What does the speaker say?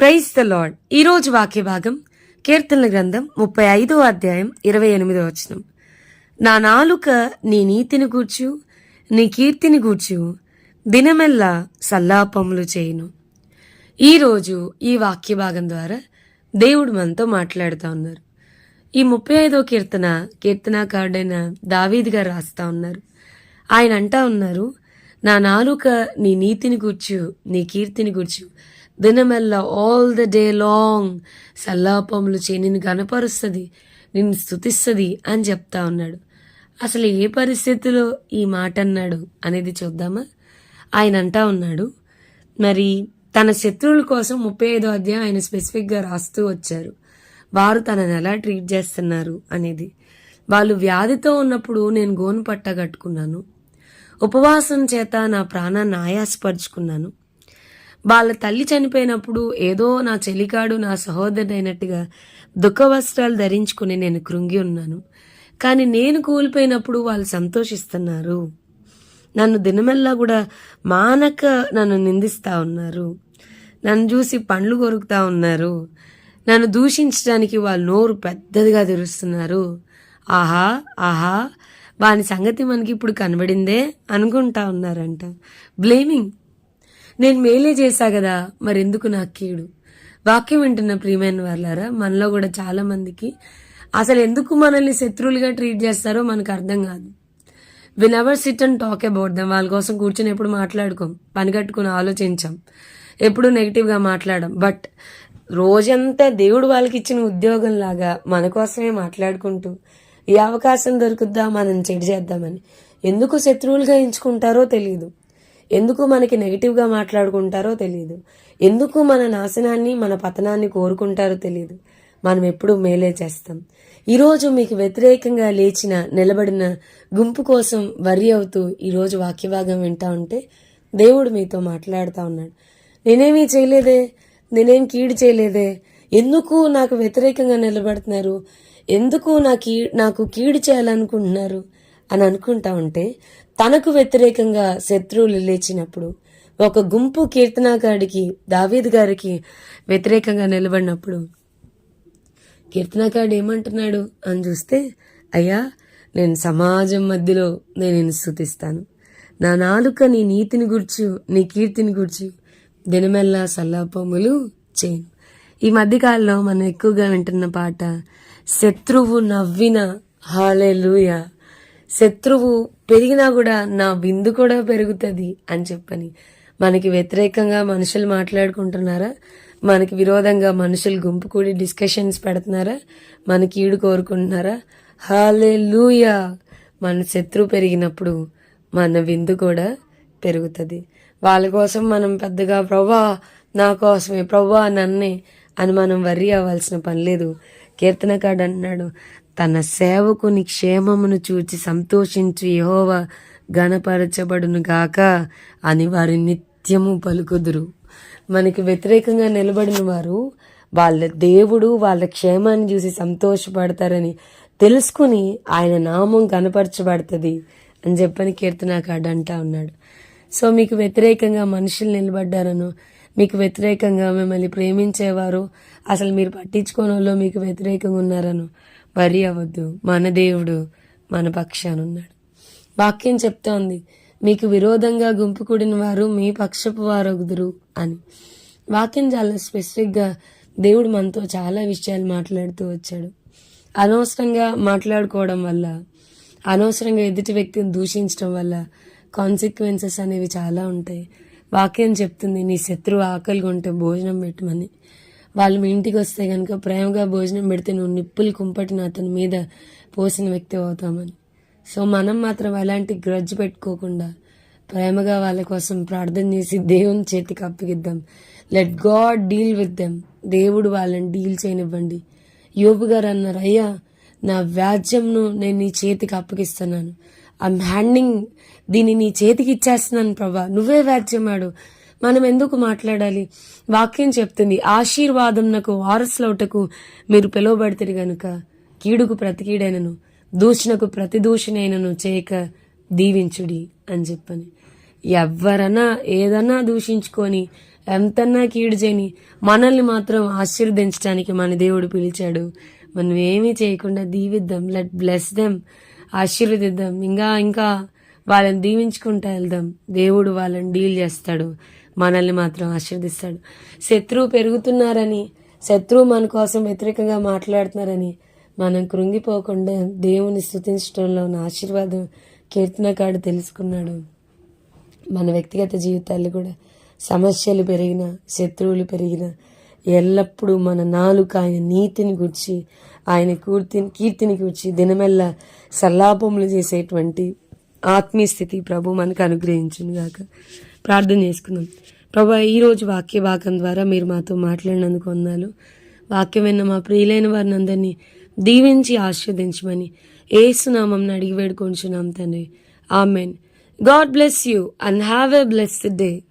Praise the lord ఈరోజు వాక్య భాగం కీర్తనల గ్రంథం ముప్పై ఐదో అధ్యాయం ఇరవై ఎనిమిదో వచనం. నా నాలుక నీ నీతిని గూర్చు నీ కీర్తిని గూర్చు దినమెల్లా సల్లాపములు చేయను. ఈరోజు ఈ వాక్య భాగం ద్వారా దేవుడు మనతో మాట్లాడుతూ ఉన్నారు. ఈ ముప్పై ఐదో కీర్తన కీర్తనాకారుడైన దావీద్ గారు రాస్తా ఉన్నారు. ఆయన అంటా ఉన్నారు నా నాలుక నీ నీతిని గూర్చు నీ కీర్తిని గూర్చు దినమెల్లా ఆల్ ద డే లాంగ్ సల్లాపములు చే నిన్ను గనపరుస్తుంది నిన్ను స్థుతిస్తుంది అని చెప్తా ఉన్నాడు. అసలు ఏ పరిస్థితిలో ఈ మాట అన్నాడు అనేది చూద్దామా? ఆయన అంటా ఉన్నాడు మరి తన శత్రువుల కోసం ముప్పై ఐదో అధ్యాయం ఆయన స్పెసిఫిక్గా రాస్తూ వచ్చారు. వారు తనని ఎలా ట్రీట్ చేస్తున్నారు అనేది. వాళ్ళు వ్యాధితో ఉన్నప్పుడు నేను గోను పట్ట కట్టుకున్నాను. ఉపవాసం చేత నా ప్రాణాన్ని ఆయాసపరుచుకున్నాను. వాళ్ళ తల్లి చనిపోయినప్పుడు ఏదో నా చెలికాడు నా సహోదరుడు అయినట్టుగా దుఃఖ వస్త్రాలు ధరించుకుని నేను కృంగి ఉన్నాను. కానీ నేను కూలిపోయినప్పుడు వాళ్ళు సంతోషిస్తున్నారు. నన్ను దినమెల్లా కూడా మానక నన్ను నిందిస్తూ ఉన్నారు. నన్ను చూసి పండ్లు కొరుకుతా ఉన్నారు. నన్ను దూషించడానికి వాళ్ళు నోరు పెద్దదిగా తెరుస్తున్నారు. ఆహా ఆహా వాని సంగతి మనకి ఇప్పుడు కనబడిందే అనుకుంటా ఉన్నారంట. బ్లేమింగ్ నేను మేలే చేశా కదా మరెందుకు నాకు కీడు? వాక్యం వింటున్న ప్రియమైన వాళ్ళారా మనలో కూడా చాలా మందికి అసలు ఎందుకు మనల్ని శత్రువులుగా ట్రీట్ చేస్తారో మనకు అర్థం కాదు. Win our sit and talk about them వాళ్ళ కోసం కూర్చొని ఎప్పుడు మాట్లాడుకోం పని కట్టుకుని ఆలోచించాం ఎప్పుడు నెగిటివ్గా మాట్లాడడం బట్ రోజంతా దేవుడు వాళ్ళకి ఇచ్చిన ఉద్యోగం లాగా మన కోసమే మాట్లాడుకుంటూ ఈ అవకాశం దొరుకుద్దా మనం చెడు చేద్దామని. ఎందుకు శత్రువులుగా ఎంచుకుంటారో తెలియదు ఎందుకు మనకి నెగిటివ్గా మాట్లాడుకుంటారో తెలియదు ఎందుకు మన నాశనాన్ని మన పతనాన్ని కోరుకుంటారో తెలియదు మనం ఎప్పుడు మేలే చేస్తాం. ఈరోజు మీకు వ్యతిరేకంగా లేచిన నిలబడిన గుంపు కోసం వరి అవుతూ ఈరోజు వాక్యభాగం వింటా ఉంటే దేవుడు మీతో మాట్లాడుతూ ఉన్నాడు. నేనేమీ చేయలేదే? నేనేం కీడు చేయలేదే? ఎందుకు నాకు వ్యతిరేకంగా నిలబడుతున్నారు? ఎందుకు నాకు నాకు కీడు చేయాలనుకుంటున్నారు? అని అనుకుంటా ఉంటే తనకు వ్యతిరేకంగా శత్రువులు లేచినప్పుడు ఒక గుంపు కీర్తనాకారుడికి దావీద్ గారికి వ్యతిరేకంగా నిలబడినప్పుడు కీర్తనాకారుడు ఏమంటున్నాడు అని చూస్తే అయ్యా నేను సమాజం మధ్యలో నేను నిన్ను స్థుతిస్తాను. నా నాలుక నీ నీతిని గుర్చు నీ కీర్తిని గుర్చు. దినమెల్లా సల్లాపములు చేయను. ఈ మధ్యకాలంలో మనం ఎక్కువగా వింటున్న పాట శత్రువు నవ్విన హాలే లూయా శత్రువు పెరిగినా కూడా నా విందు కూడా పెరుగుతుంది అని చెప్పని. మనకి వ్యతిరేకంగా మనుషులు మాట్లాడుకుంటున్నారా? మనకి విరోధంగా మనుషులు గుంపు కూడి డిస్కషన్స్ పెడుతున్నారా? మనకి ఈడు కోరుకుంటున్నారా? హాలే లూయా మన శత్రువు పెరిగినప్పుడు మన విందు కూడా పెరుగుతుంది. వాళ్ళ కోసం మనం పెద్దగా ప్రభా నా కోసమే ప్రభా నన్నే అని మనం వర్రీ అవ్వాల్సిన పని లేదు. కీర్తనకాడు అన్నాడు తన సేవకుని క్షేమమును చూచి సంతోషించి యహోవ గణపరచబడును గాక అని వారి నిత్యము పలుకుదురు. మనకి వ్యతిరేకంగా నిలబడిన వారు వాళ్ళ దేవుడు వాళ్ళ క్షేమాన్ని చూసి సంతోషపడతారని తెలుసుకుని ఆయన నామం కనపరచబడుతుంది అని చెప్పని కీర్తనాకాడు అంటా ఉన్నాడు. సో మీకు వ్యతిరేకంగా మనుషులు నిలబడ్డారను మీకు వ్యతిరేకంగా మిమ్మల్ని ప్రేమించేవారు. అసలు మీరు పట్టించుకోని వాళ్ళు మీకు వ్యతిరేకంగా ఉన్నారను వరి అవ్వద్దు. మన దేవుడు మన పక్షాన ఉన్నాడు. వాక్యం చెప్తోంది మీకు విరోధంగా గుంపు కూడిన వారు మీ పక్షపు వారొగుదురు అని. వాక్యం చాలా స్పెసిఫిక్గా దేవుడు మనతో చాలా విషయాలు మాట్లాడుతూ వచ్చాడు. అనవసరంగా మాట్లాడుకోవడం వల్ల అనవసరంగా ఎదుటి వ్యక్తిని దూషించడం వల్ల కాన్సిక్వెన్సెస్ అనేవి చాలా ఉంటాయి. వాక్యం చెప్తుంది నీ శత్రువు ఆకలిగా ఉంటే భోజనం పెట్టమని. వాళ్ళు మీ ఇంటికి వస్తే కనుక ప్రేమగా భోజనం పెడితే నువ్వు నిప్పులు కుంపటిన అతని మీద పోసిన వ్యక్తి అవుతామని. సో మనం మాత్రం అలాంటి గ్రజ్ పెట్టుకోకుండా ప్రేమగా వాళ్ళ కోసం ప్రార్థన చేసి దేవుని చేతికి అప్పగిద్దాం. Let God deal with them దేవుడు వాళ్ళని డీల్ చేయనివ్వండి. యోబు గారు అన్నారు అయ్యా నా వ్యాజ్యంను నేను నీ చేతికి అప్పగిస్తున్నాను. ఐమ్ హ్యాండింగ్ దీన్ని నీ చేతికి ఇచ్చేస్తున్నాను ప్రభా. నువ్వే వ్యాజ్యమాడు మనం ఎందుకు మాట్లాడాలి? వాక్యం చెప్తుంది ఆశీర్వాదం నాకు వారసులవుటకు మీరు పిలువబడితే గనుక. కీడుకు ప్రతి కీడైనను దూషణకు ప్రతి దూషణైనను చేయక దీవించుడి అని చెప్పని. ఎవరన్నా ఏదన్నా దూషించుకొని ఎంతన్నా కీడు చేయని మనల్ని మాత్రం ఆశీర్వదించడానికి మన దేవుడు పిలిచాడు. మనం ఏమీ చేయకుండా దీవిద్దాం. లెట్ బ్లెస్ దెమ్ ఆశీర్వదిద్దాం. ఇంకా ఇంకా వాళ్ళని దీవించుకుంటా వెళ్దాం. దేవుడు వాళ్ళని డీల్ చేస్తాడు. మనల్ని మాత్రం ఆశీర్దిస్తాడు శత్రువు పెరుగుతున్నారని శత్రువు మన కోసం వ్యతిరేకంగా మాట్లాడుతున్నారని మనం కృంగిపోకుండా దేవుని స్థుతించడంలో ఉన్న ఆశీర్వాదం కీర్తనకాడు తెలుసుకున్నాడు. మన వ్యక్తిగత జీవితాల్లో కూడా సమస్యలు పెరిగిన శత్రువులు పెరిగిన ఎల్లప్పుడూ మన నాలుక ఆయన నీతిని గుర్చి ఆయన కీర్తిని కీర్తిని గుర్చి దినమెల్లా సల్లాపములు చేసేటువంటి ఆత్మీయ స్థితి ప్రభు మనకు అనుగ్రహించింది గాక. ప్రార్థన చేసుకుందాం. ప్రభా ఈరోజు వాక్య భాగం ద్వారా మీరు మాతో మాట్లాడినందుకు వందాలు. వాక్యం విన్న మా ప్రియులైన వారిని అందరినీ దీవించి ఆస్వాదించమని ఏసునామం అడిగి వేడుకొంచున్నాం తండ్రి. Amen. God bless you and have a blessed day.